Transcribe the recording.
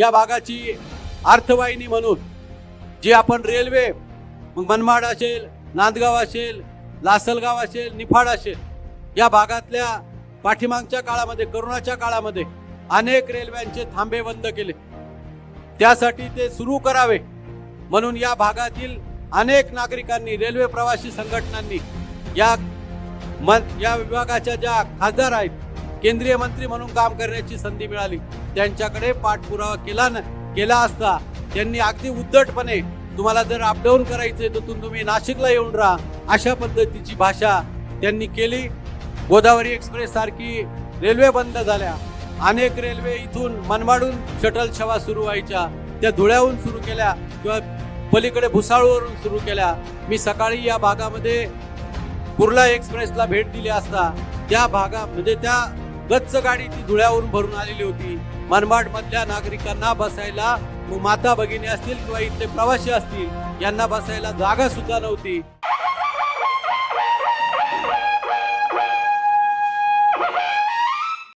या भागाची अर्थवाहिनी म्हणून जी आपण रेल्वे मग मनमाड असेल नांदगाव असेल लासलगाव असेल निफाड असेल या भागातल्या पाठीमागच्या काळामध्ये करोनाच्या काळामध्ये अनेक रेल्व्यांचे थांबे बंद केले. त्यासाठी ते सुरू करावे. म्हणून या भागातील अनेक नागरिकांनी रेल्वे प्रवासी संघटनांनी या मन या विभागाच्या ज्या खासदार आहेत केंद्रीय मंत्री म्हणून काम करण्याची संधी मिळाली. त्यांच्याकडे पाठपुरावा केला न केला असता त्यांनी अगदी उद्धटपणे तुम्हाला जर अपडाऊन करायचंय तर तुम्ही नाशिकला येऊन राहा. अशा पद्धतीची भाषा त्यांनी केली. गोदावरी एक्सप्रेस सारखी रेल्वे बंद झाल्या. अनेक रेल्वे इथून मनमाडून शटल सेवा सुरू व्हायच्या. त्या धुळ्याहून सुरू केल्या किंवा पलीकडे भुसाळवरून सुरू केल्या. मी सकाळी या भागामध्ये कुर्ला एक्सप्रेसला भेट दिली असता. त्या भागा म्हणजे त्या गच्च गाडी ती धुळ्यावरून भरून आलेली होती. मनमाड मधल्या नागरिकांना बसायला माता भगिनी असतील किंवा इथले प्रवासी असतील यांना बसायला जागा सुद्धा नव्हती.